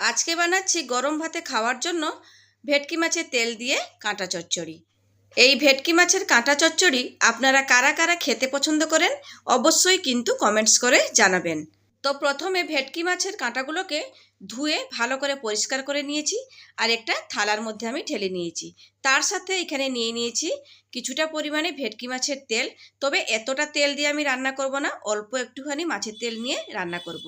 আজকে বানাচ্ছি গরম ভাতে খাওয়ার জন্য ভেটকি মাছের তেল দিয়ে কাঁটা চচ্চড়ি। এই ভেটকি মাছের কাঁটা চচ্চড়ি আপনারা কারা কারা খেতে পছন্দ করেন অবশ্যই কিন্তু কমেন্টস করে জানাবেন। তো প্রথমে ভেটকি মাছের কাঁটাগুলোকে ধুয়ে ভালো করে পরিষ্কার করে নিয়েছি আর একটা থালার মধ্যে আমি ঢেলে নিয়েছি। তার সাথে এখানে নিয়ে নিয়েছি কিছুটা পরিমাণে ভেটকি মাছের তেল। তবে এতটা তেল দিয়ে আমি রান্না করব না, অল্প একটুখানি মাছের তেল নিয়ে রান্না করব।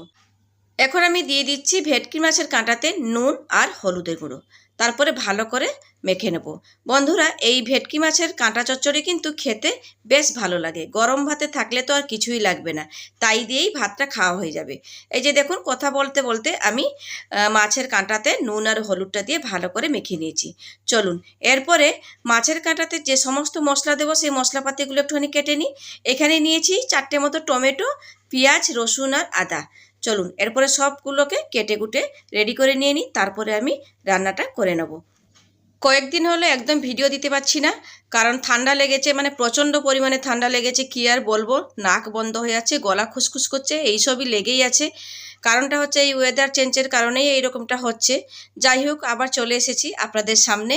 এখন আমি দিয়ে দিচ্ছি ভেটকি মাছের কাঁটাতে নুন আর হলুদের গুঁড়ো। তারপরে ভালো করে মেখে নেব। বন্ধুরা, এই ভেটকি মাছের কাঁটা চচ্চড়ি কিন্তু খেতে বেশ ভালো লাগে। গরম ভাতে থাকলে তো আর কিছুই লাগবে না। তাই দিয়েই ভাতটা খাওয়া হয়ে যাবে। এই যে দেখুন, কথা বলতে বলতে আমি মাছের কাঁটাতে নুন আর হলুদটা দিয়ে ভালো করে মেখে নিয়েছি। চলুন, এরপরে মাছের কাঁটাতে যে সমস্ত মশলা দেবো, সেই মশলাপাতিগুলো একটুখানি কেটে নিই। এখানে নিয়েছি চারটে মতো টমেটো, পেঁয়াজ, রসুন আর আদা। চলুন, এরপরে সবগুলোকে কেটে কুটে রেডি করে নিয়ে নিই, তারপরে আমি রান্নাটা করে নেব। কয়েকদিন হলো একদম ভিডিও দিতে পারছি না, কারণ ঠান্ডা লেগেছে মানে প্রচণ্ড পরিমাণে ঠান্ডা লেগেছে, কী আর বলব? নাক বন্ধ হয়ে যাচ্ছে গলা খুসখুস করছে এইসবই লেগেই আছে। কারণটা হচ্ছে এই ওয়েদার চেঞ্জের কারণেই এইরকমটা হচ্ছে। যাই হোক, আবার চলে এসেছি আপনাদের সামনে।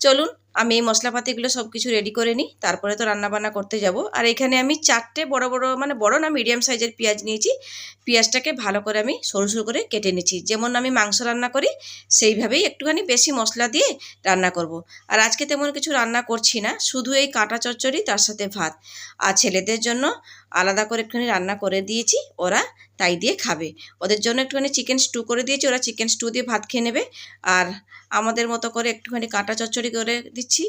চলুন আমি এই মশলাপাতিগুলো সব কিছু রেডি করে নিই, তারপরে তো রান্নাবান্না করতে যাব। আর এখানে আমি চারটে বড় বড় মানে বড় না মিডিয়াম সাইজের পেঁয়াজ নিয়েছি। পেঁয়াজটাকে ভালো করে আমি সরু সরু করে কেটে নিয়েছি যেমন আমি মাংস রান্না করি, সেইভাবেই একটুখানি বেশি মশলা দিয়ে রান্না করব। আর আজকে তেমন কিছু রান্না করছি না, শুধু এই কাঁটা চচ্চড়ি, তার সাথে ভাত। আর ছেলেদের জন্য আলাদা করে একটুখানি রান্না করে দিয়েছি, ওরা তাই দিয়ে খাবে। ওদের জন্য একটুখানি চিকেন স্টু করে দিয়েছি, ওরা চিকেন স্টু দিয়ে ভাত খেয়ে নেবে। আর আমাদের মতো করে একটুখানি কাঁটা চচ্চড়ি করে দিচ্ছি,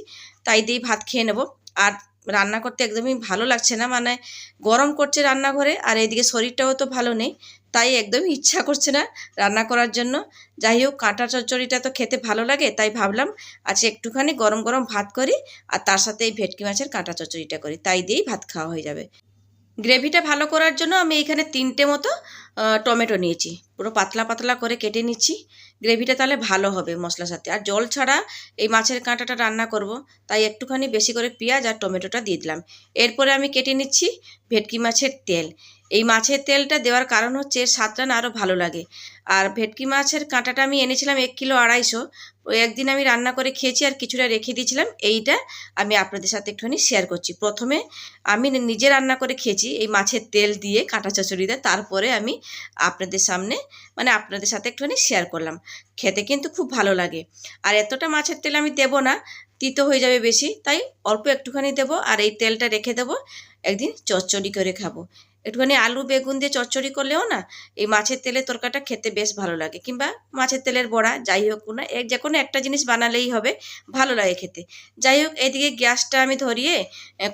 তাই দিয়েই ভাত খেয়ে নেব। আর রান্না করতে একদমই ভালো লাগছে না মানে গরম করছে রান্নাঘরে, আর এইদিকে শরীরটাও তো ভালো নেই, তাই একদমই ইচ্ছা করছে না রান্না করার জন্য। যাই হোক, কাঁটা চচ্চড়িটা তো খেতে ভালো লাগে, তাই ভাবলাম আজকে একটুখানি গরম গরম ভাত করি, আর তার সাথে এই ভেটকি মাছের কাঁটা চচ্চড়িটা করি, তাই দিয়েই ভাত খাওয়া হয়ে যাবে। গ্রেভিটা ভালো করার জন্য আমি এখানে তিনটে মতো টমেটো নিয়েছি। পুরো পাতলা পাতলা করে কেটে নিচ্ছি। গ্রেভিটা তাহলে ভালো হবে মশলার সাথে। আর জল ছাড়া এই মাছের কাঁটাটা রান্না করব। তাই একটুখানি বেশি করে পেঁয়াজ আর টমেটোটা দিয়ে দিলাম। এরপরে আমি কেটে নিচ্ছি ভেটকি মাছের তেল। এই মাছের তেলটা দেওয়ার কারণ হচ্ছে স্বাদটা না আরও ভালো লাগে। আর ভেটকি মাছের কাঁটাটা আমি এনেছিলাম এক কিলো আড়াইশো। ওই একদিন আমি রান্না করে খেয়েছি আর কিছুটা রেখে দিয়েছিলাম, এইটা আমি আপনাদের সাথে একটুখানি শেয়ার করছি। প্রথমে আমি নিজে রান্না করে খেয়েছি, এই মাছের তেল দিয়ে কাঁটা চচড়িতে তারপরে আমি আপনাদের সামনে মানে আপনাদের সাথে একটুখানি শেয়ার করলাম। খেতে কিন্তু খুব ভালো লাগে। আর এতটা মাছের তেল আমি দেবো না, তিতো হয়ে যাবে বেশি, তাই অল্প একটুখানি দেবো আর এই তেলটা রেখে দেবো, একদিন চচ্চড়ি করে খাব। একটুখানি আলু, বেগুন দিয়ে চচ্চড়ি করলেও না, এই মাছের তেলের তরকারিটা খেতে বেশ ভালো লাগে। কিংবা মাছের তেলের বড়া, যাই হোক না এক যে কোনো একটা জিনিস বানালেই হবে, ভালো লাগে খেতে। যাই হোক, এইদিকে গ্যাসটা আমি ধরিয়ে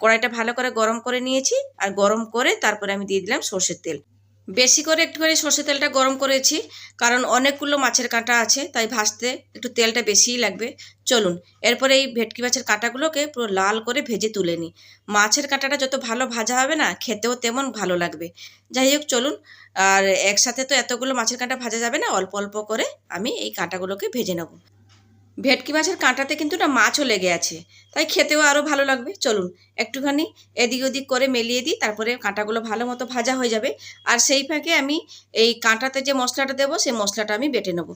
কড়াইটা ভালো করে গরম করে নিয়েছি, আর গরম করে তারপরে আমি দিয়ে দিলাম সর্ষের তেল। বেশি করে একটুখানি সর্ষের তেলটা গরম করেছি, কারণ অনেকগুলো মাছের কাঁটা আছে, তাই ভাজতে একটু তেলটা বেশিই লাগবে। চলুন, এরপরে এই ভেটকি মাছের কাঁটাগুলোকে পুরো লাল করে ভেজে তুলে নিই। মাছের কাঁটাটা যত ভালো ভাজা হবে না, খেতেও তেমন ভালো লাগবে। যাই হোক, চলুন, আর একসাথে তো এতগুলো মাছের কাঁটা ভাজা যাবে না, অল্প অল্প করে আমি এই কাঁটাগুলোকে ভেজে নেব। ভেটকি মাছের কাঁটাতে কিন্তু না মাছও লেগে আছে। তাই খেতেও আরও ভালো লাগবে। চলুন, একটুখানি এদিক ওদিক করে মেলিয়ে দিই, তারপরে কাঁটাগুলো ভালো মতো ভাজা হয়ে যাবে। আর সেই ফাঁকে আমি এই কাঁটাতে যে মশলাটা দেবো, সেই মশলাটা আমি বেটে নেব।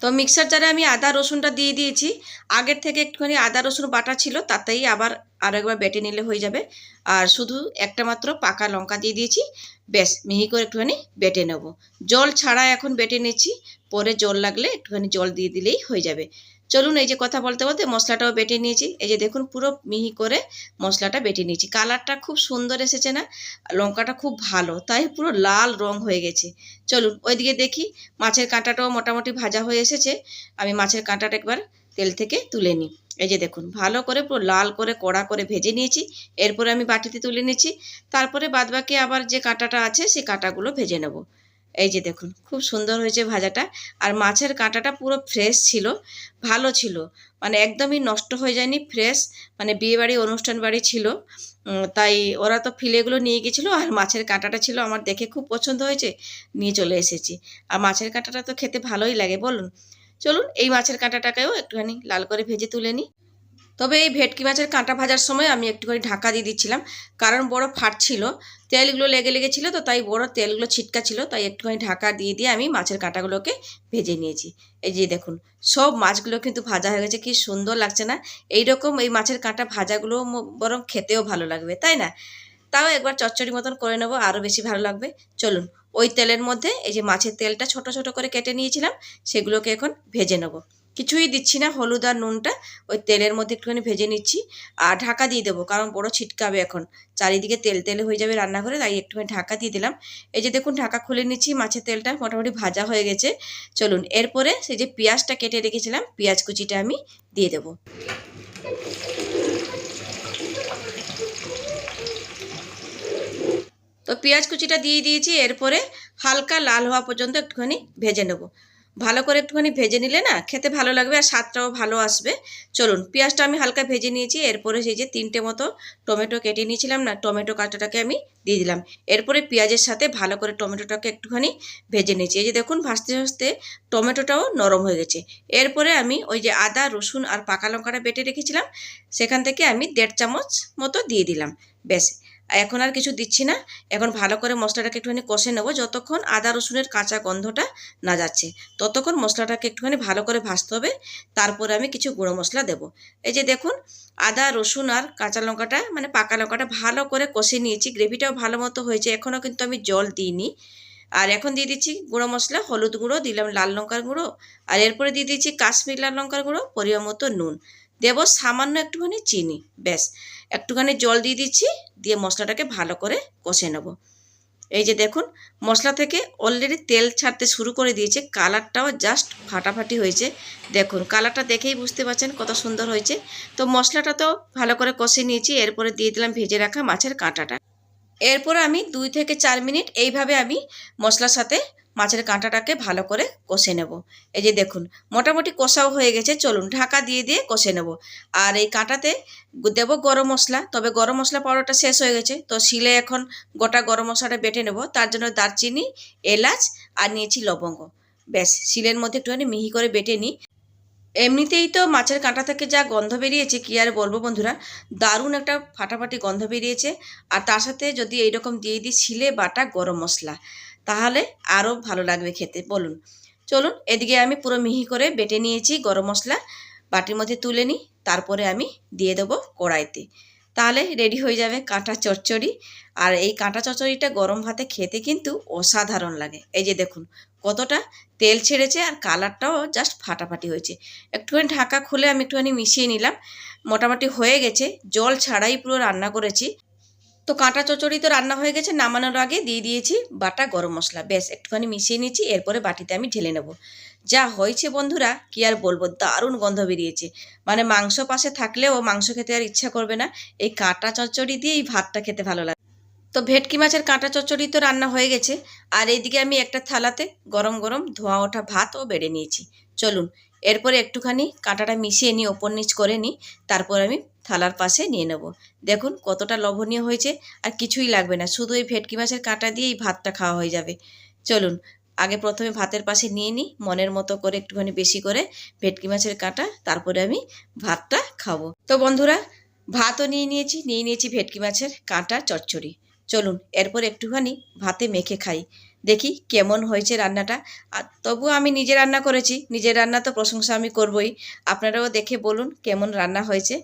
তো মিক্সার জারে আমি আদা, রসুনটা দিয়ে দিয়েছি। আগের থেকে একটুখানি আদা, রসুন বাটা ছিল, তাতেই আবার আরও একবার বেটে নিলে হয়ে যাবে। আর শুধু একটা মাত্র পাকা লঙ্কা দিয়ে দিয়েছি। বেশ মিহি করে একটুখানি বেটে নেব। জল ছাড়া এখন বেটে নিচ্ছি। পরে জল লাগলে একটুখানি জল দিয়ে দিলেই হয়ে যাবে। চলুন এই যে কথা বলতে বলতে মশলাটাও বেটে নিয়েছি। এই যে দেখুন, পুরো মিহি করে মশলাটা বেটে নিয়েছি। কালারটা খুব সুন্দর এসেছে না? লঙ্কাটা খুব ভালো, তাই পুরো লাল রং হয়ে গেছে। চলুন, ওইদিকে দেখি, মাছের কাঁটাটাও মোটামুটি ভাজা হয়ে এসেছে। আমি মাছের কাঁটাটা একবার তেল থেকে তুলে নিই। এই যে দেখুন, ভালো করে পুরো লাল করে কড়া করে ভেজে নিয়েছি। এরপরে আমি বাটিতে তুলে নিয়েছি তারপরে বাদবাকি আবার যে কাঁটাটা আছে সেই কাঁটাগুলো ভেজে নেব। এই যে দেখুন, খুব সুন্দর হয়েছে ভাজাটা। আর মাছের কাঁটাটা পুরো ফ্রেশ ছিল, ভালো ছিল। মানে একদমই নষ্ট হয়ে যায়নি ফ্রেশ মানে বিয়েবাড়ি, অনুষ্ঠান বাড়ি ছিল। তাই ওরা তো ফিলেগুলো নিয়ে গেছিল, আর মাছের কাঁটাটা ছিল আমার দেখে খুব পছন্দ হয়েছে, নিয়ে চলে এসেছি। আর মাছের কাঁটাটা তো খেতে ভালোই লাগে, বলুন। চলুন, এই মাছের কাঁটাটাকেও একটুখানি লাল করে ভেজে তুলে নিই। তবে এই ভেটকি মাছের কাঁটা ভাজার সময় আমি একটুখানি ঢাকা দিয়ে দিচ্ছিলাম। কারণ বড় ফাটছিল তেলগুলো লেগে লেগেছিলো তো তাই বড় তেলগুলো ছিটকা ছিল, তাই একটুখানি ঢাকা দিয়ে দিয়ে আমি মাছের কাঁটাগুলোকে ভেজে নিয়েছি। এই যে দেখুন, সব মাছগুলো কিন্তু ভাজা হয়ে গেছে, কি সুন্দর লাগছে না? এই রকম এই মাছের কাঁটা ভাজাগুলো বরং খেতেও ভালো লাগবে, তাই না? তাও একবার চচ্চড়ি মতন করে নেব, আরও বেশি ভালো লাগবে। চলুন, ওই তেলের মধ্যে এই যে মাছের তেলটা ছোট ছোট করে কেটে নিয়েছিলাম, সেগুলোকে এখন ভেজে নেব। কিছুই দিচ্ছি না, হলুদ আর নুনটা, ওই তেলের মধ্যে একটুখানি ভেজে নিচ্ছি আর ঢাকা দিয়ে দেবো, কারণ বড় ছিটকাবে এখন। চারিদিকে তেল তেল হয়ে যাবে রান্নাঘরে, তাই একটুখানি ঢাকা দিয়ে দিলাম। এই যে দেখুন, ঢাকা খুলে নিচ্ছি, মাছের তেলটা মোটামুটি ভাজা হয়ে গেছে। চলুন, এরপরে সেই যে পেঁয়াজটা কেটে রেখেছিলাম, পেঁয়াজ কুচিটা আমি দিয়ে দেবো। তো পেঁয়াজ কুচিটা দিয়ে দিয়েছি, এরপরে হালকা লাল হওয়া পর্যন্ত একটুখানি ভেজে নেব। ভালো করে একটুখানি ভেজে নিলে না খেতে ভালো লাগবে আর স্বাদটাও ভালো আসবে। চলুন, পেঁয়াজটা আমি হালকা ভেজে নিয়েছি, এরপরে সেই যে তিনটে মতো টমেটো কেটে নিয়েছিলাম না, টমেটো কাঁটাটাকে আমি দিয়ে দিলাম। এরপরে পেঁয়াজের সাথে ভালো করে টমেটোটাকে একটুখানি ভেজে নিয়েছি। এই যে দেখুন ভাসতে ভাসতে টমেটোটাও নরম হয়ে গেছে। এরপরে আমি ওই যে আদা, রসুন আর পাকা লঙ্কাটা বেটে রেখেছিলাম, সেখান থেকে আমি দেড় চামচ মতো দিয়ে দিলাম। ব্যাস এখন আর কিছু দিচ্ছি না। এখন ভালো করে মশলাটাকে একটুখানি কষে নেব। যতক্ষণ আদা, রসুনের কাঁচা গন্ধটা না যাচ্ছে, ততক্ষণ মশলাটাকে একটুখানি ভালো করে ভাজতে হবে। তারপরে আমি কিছু গুঁড়ো মশলা দেবো। এই যে দেখুন, আদা, রসুন আর কাঁচা লঙ্কাটা মানে পাকা লঙ্কাটা ভালো করে কষে নিয়েছি। গ্রেভিটাও ভালো মতো হয়েছে। এখনও কিন্তু আমি জল দিইনি। আর এখন দিয়ে দিচ্ছি গুঁড়ো মশলা, হলুদ গুঁড়ো, দিলাম লাল লঙ্কার গুঁড়ো। আর এরপরে দিয়ে দিচ্ছি কাশ্মীর লাল লঙ্কার গুঁড়ো, পরিমাণ মতো নুন। দেবো সামান্য একটুখানি চিনি, ব্যাস। একটুখানি জল দিয়ে দিচ্ছি, দিয়ে মশলাটাকে ভালো করে কষে নেব। এই যে দেখুন, মশলা থেকে অলরেডি তেল ছাড়তে শুরু করে দিয়েছে, কালারটাও জাস্ট ফাটাফাটি হয়েছে। দেখুন, কালারটা দেখেই বুঝতে পারছেন কত সুন্দর হয়েছে। তো মশলাটা তো ভালো করে কষে নিয়েছি, এরপরে দিয়ে দিলাম ভেজে রাখা মাছের কাঁটাটা। এরপর আমি দুই থেকে চার মিনিট এইভাবে আমি মশলার সাথে মাছের কাঁটাটাকে ভালো করে কষে নেব। এই যে দেখুন, মোটামুটি কষাও হয়ে গেছে। চলুন, ঢাকা দিয়ে দিয়ে কষে নেব। আর এই কাঁটাতে দেব গরম মশলা। তবে গরম মশলা পাউডারটা শেষ হয়ে গেছে। তো শিলে এখন গোটা গরম মশলাটা বেটে নেব। তার জন্য দারচিনি, এলাচ আর নিয়েছি লবঙ্গ। ব্যাস, শিলের মধ্যে একটুখানি মিহি করে বেটে নিই। এমনিতেই তো মাছের কাঁটা থেকে যা গন্ধ বেরিয়েছে, কী আর বলব বন্ধুরা? দারুণ একটা ফাটাফাটি গন্ধ বেরিয়েছে। আর তার সাথে যদি এইরকম দিয়ে দিই ছিলে বাটা গরম মশলা, তাহলে আরও ভালো লাগবে খেতে। বলুন। চলুন, এদিকে আমি পুরো মিহি করে বেটে নিয়েছি গরম মশলা। বাটির মধ্যে তুলে নিই, তারপরে আমি দিয়ে দেবো কড়াইতে। তাহলে রেডি হয়ে যাবে কাঁটা চচ্চড়ি। আর এই কাঁটা চচ্চড়িটা গরম ভাতে খেতে কিন্তু অসাধারণ লাগে। এই যে দেখুন, কতটা তেল ছেড়েছে আর কালারটাও জাস্ট ফাটাফাটি হয়েছে। একটুখানি ঢাকা খুলে আমি একটুখানি মিশিয়ে নিলাম। মোটামুটি হয়ে গেছে। জল ছাড়াই পুরো রান্না করেছি। তো কাঁটা চচড়ি তো রান্না হয়ে গেছে, নামানোর আগে দিয়ে দিয়েছি বাটা গরম মশলা। বেশ একটুখানি মিশিয়ে নিয়েছি এরপরে বাটিতে আমি ঢেলে নেব। যা হয়েছে বন্ধুরা, কি আর বলব, দারুণ গন্ধ বেরিয়েছে। মানে মাংস পাশে থাকলেও মাংস খেতে আর ইচ্ছা করবে না। এই কাঁটা চচড়ি দিয়ে এই ভাতটা খেতে ভালো লাগে। তো ভেটকি মাছের কাঁটা চচ্চড়ি তো রান্না হয়ে গেছে। আর এইদিকে আমি একটা থালাতে গরম গরম ধোয়া ওঠা ভাতও বেড়ে নিয়েছি। চলুন, এরপরে একটুখানি কাঁটাটা মিশিয়ে নিই, ওপর নিচ করে নিই, তারপর আমি থালার পাশে নিয়ে নেব। দেখুন কতটা লবণীয় হয়েছে, আর কিছুই লাগবে না, শুধু এই ভেটকি মাছের কাঁটা দিয়েই ভাতটা খাওয়া হয়ে যাবে। চলুন, আগে প্রথমে ভাতের পাশে নিয়ে নিই, মনের মতো করে একটুখানি বেশি করে ভেটকি মাছের কাঁটা, তারপরে আমি ভাতটা খাব। তো বন্ধুরা, ভাতও নিয়ে নিয়েছি নিয়ে নিয়েছি ভেটকি মাছের কাঁটা চচ্চড়ি। চলুন, এরপর একটুখানি ভাতে মেখে খাই। দেখি কেমন হয়েছে রান্নাটা। আর তবু আমি নিজে রান্না করেছি, নিজের রান্না তো প্রশংসা আমি করবই। আপনারাও দেখে বলুন কেমন রান্না হয়েছে।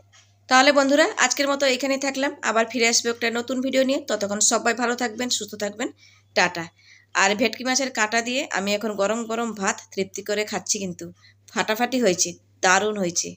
তাহলে বন্ধুরা, আজকের মতো এখানেই থাকলাম। আবার ফিরে আসবে একটা নতুন ভিডিও নিয়ে। ততক্ষণ সবাই ভালো থাকবেন, সুস্থ থাকবেন। টাটা। আর ভেটকি মাছের কাঁটা দিয়ে আমি এখন গরম গরম ভাত তৃপ্তি করে খাচ্ছি কিন্তু। ফাটাফাটি হয়েছে, দারুণ হয়েছে।